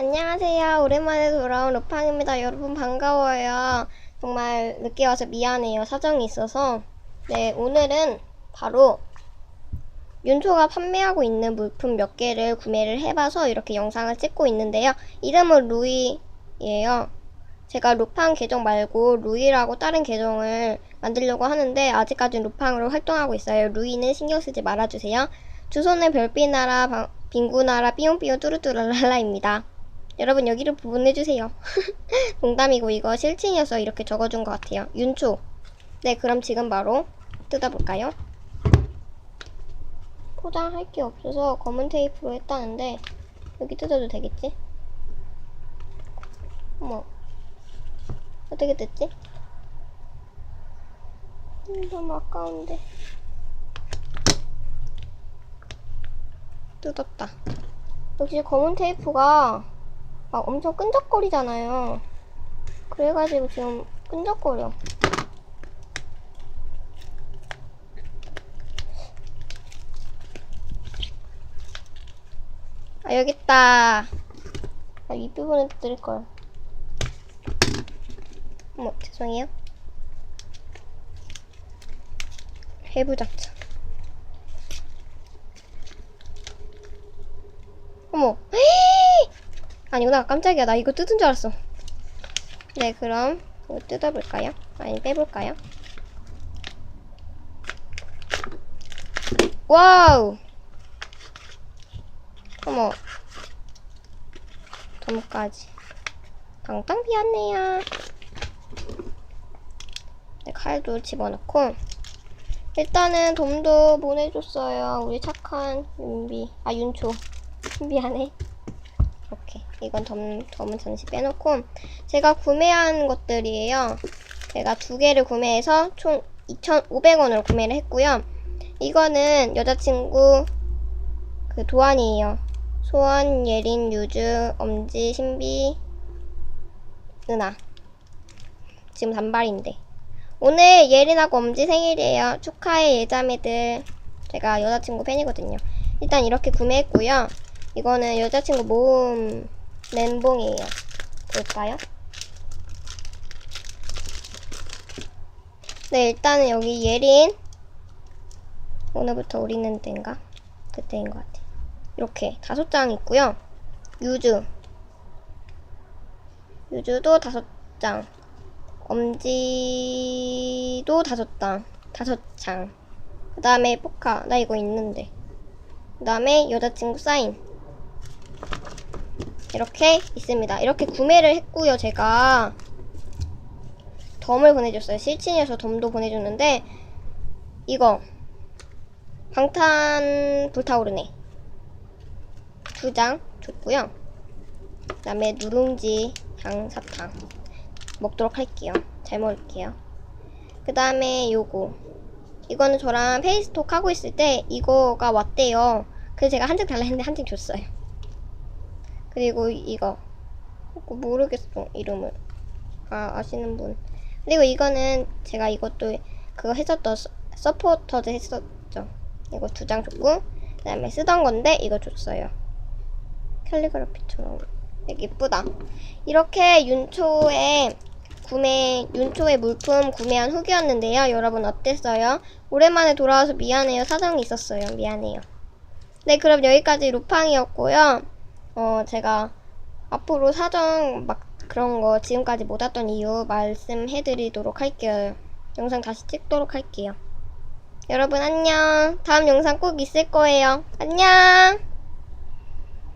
안녕하세요. 오랜만에 돌아온 루팡입니다. 여러분 반가워요. 정말 늦게 와서 미안해요. 사정이 있어서. 네, 오늘은 바로 윤초가 판매하고 있는 물품 몇 개를 구매를 해봐서 이렇게 영상을 찍고 있는데요. 이름은 루이예요. 제가 루팡 계정 말고 루이라고 다른 계정을 만들려고 하는데 아직까지는 루팡으로 활동하고 있어요. 루이는 신경 쓰지 말아주세요. 주소는 별빛나라, 방- 빙구나라, 삐용삐용 뚜루뚜루랄라입니다. 여러분 여기로 보내주세요. 농담이고 이거 실친이어서 이렇게 적어준 것 같아요. 윤초. 네, 그럼 지금 바로 뜯어볼까요? 포장할 게 없어서 검은 테이프로 했다는데 여기 뜯어도 되겠지? 어머 어떻게 뜯지? 음, 너무 아까운데 뜯었다 역시 검은 테이프가 막 엄청 끈적거리잖아요 그래가지고 지금 끈적거려 아 여기 있다. 아, 윗부분에 뜰 걸. 어머 죄송해요. 해부작전. 어머. 아니구나. 깜짝이야. 나 이거 뜯은 줄 알았어. 네 그럼 이거 뜯어볼까요? 아니 빼볼까요? 와우. 어머. 덤까지. 방방 비었네요. 네, 칼도 집어넣고. 일단은 돔도 보내줬어요. 우리 착한 윤비. 아 윤초. 미안해 이건 덤, 덤은 잠시 빼놓고 제가 구매한 것들이에요 제가 두 개를 구매해서 총 2,500원으로 구매를 했고요 이거는 여자친구 그 도안이에요 소원, 예린, 유주, 엄지, 신비, 은하. 지금 단발인데. 오늘 예린하고 엄지 생일이에요. 축하해 예자매들. 제가 여자친구 팬이거든요. 일단 이렇게 구매했고요. 이거는 여자친구 모음 멘봉이에요. 볼까요? 네, 일단은 여기 예린. 오늘부터 우리는 때인가? 그때인 것 같아요. 이렇게 다섯 장 있고요. 유주. 유주도 다섯 장. 엄지도 다섯 장. 다섯 장. 그 다음에 포카. 나 이거 있는데. 그 다음에 여자친구 사인. 이렇게 있습니다. 이렇게 구매를 했고요, 제가. 덤을 보내줬어요. 실친이어서 덤도 보내줬는데, 이거. 방탄 불타오르네. 두 장 줬고요. 그 다음에 누룽지 향사탕 먹도록 할게요. 잘 먹을게요. 그 다음에 요거 이거는 저랑 페이스톡 하고 있을 때 이거가 왔대요. 그래서 제가 한 장 달라 했는데 한 장 줬어요. 그리고 이거 모르겠어 이름을 아 아시는 분 그리고 이거는 제가 이것도 그거 했었던 서- 서포터즈 했었죠. 이거 두 장 줬고 그 다음에 쓰던 건데 이거 줬어요. 캘리그라피처럼 되게 예쁘다. 이렇게 윤초의 구매, 윤초의 물품 구매한 후기였는데요. 여러분 어땠어요? 오랜만에 돌아와서 미안해요. 사정이 있었어요. 미안해요. 네, 그럼 여기까지 루팡이었고요. 어, 제가 앞으로 사정 막 그런 거 지금까지 못 왔던 이유 말씀해드리도록 할게요. 영상 다시 찍도록 할게요. 여러분 안녕. 다음 영상 꼭 있을 거예요. 안녕.